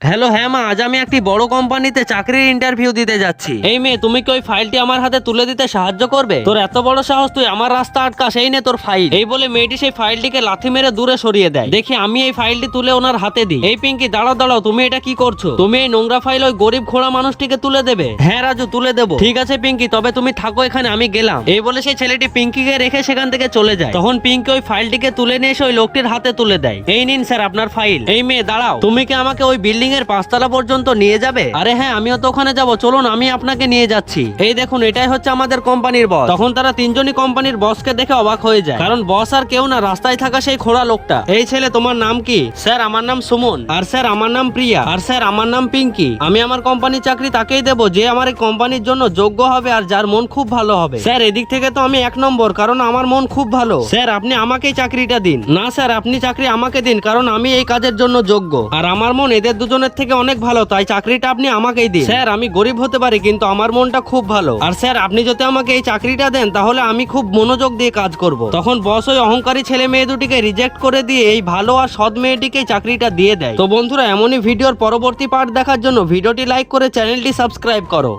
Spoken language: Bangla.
হ্যালো হ্যাঁ মা আজ আমি একটি বড় কোম্পানিতে চাকরির ইন্টারভিউ দিতে যাচ্ছি। এই মেয়ে তুমি কি ওই ফাইলটি আমার হাতে তুলে দিতে সাহায্য করবে? তোর এত বড় সাহস তুই আমার রাস্তা আটকা সেই নে তোর ফাইল এই বলে মেয়েটি সেই ফাইলটিকে লাথি মেরে দূরে সরিয়ে দেয়। দেখি আমি এই ফাইলটি তুলে ওনার হাতে দিই। এই পিঙ্কি দাঁড়াও দাঁড়াও তুমি এটা কি করছ? তুমি এই নোংরা ফাইল ওই গরিব খোড়া মানুষটিকে তুলে দেবে? হ্যাঁ রাজু তুলে দেবো। ঠিক আছে পিঙ্কি তবে তুমি থাকো এখানে আমি গেলাম। এই বলে সেই ছেলেটি পিঙ্কিকে রেখে সেখান থেকে চলে যায়। তখন পিঙ্কি ওই ফাইলটিকে তুলে নিয়ে এসে ওই লোকটির হাতে তুলে দেয়। এই নিন স্যার আপনার ফাইল এই মেয়ে দাঁড়াও। তুমি কি আমাকে ওই বিল্ডিং এর পাঁচতলা পর্যন্ত নিয়ে যাবে? আরে হ্যাঁ আমিও তো ওখানে যাব। চলুন, আমি আপনাকে নিয়ে যাচ্ছি। এই দেখুন, এটাই হচ্ছে আমাদের কোম্পানির বস তখন তারা তিনজনই কোম্পানির বসকে দেখে অবাক হয়ে যায়। কারণ বস আর কেউ না, রাস্তায় থাকা সেই খোড়া লোকটা। এই ছেলে, তোমার নাম কি? স্যার, আমার নাম সুমন। আর স্যার, আমার নাম প্রিয়া। আর স্যার, আমার নাম পিঙ্কি। আমি আমার কোম্পানির চাকরি তাকেই দেবো, যে আমার এই কোম্পানির জন্য যোগ্য হবে আর যার মন খুব ভালো হবে। স্যার, এদিক থেকে তো আমি এক নম্বর, কারণ আমার মন খুব ভালো। স্যার, আপনি আমাকেই চাকরিটা দিন। না, স্যার, আপনি চাকরি আমাকে দিন, কারণ আমি এই কাজের জন্য যোগ্য। আর আমার মন এদের দুজনের থেকে অনেক ভালো তাই চাকরিটা আপনি আমাকেই দিন। স্যার আমি গরিব হতে পারি কিন্তু আমার মনটা খুব ভালো। আর স্যার আপনি যদি আমাকে এই চাকরিটা দেন তাহলে আমি খুব মনোযোগ দিয়ে কাজ করব। তখন বস ওই অহংকারী ছেলে মেয়ে দুটিকে রিজেক্ট করে দিয়ে এই ভালো আর সৎ মেয়েটিকে চাকরিটা দিয়ে দেয়। তো বন্ধুরা এমনই ভিডিওর পরবর্তী পার্ট দেখার জন্য ভিডিওটি লাইক করে চ্যানেলটি সাবস্ক্রাইব করো।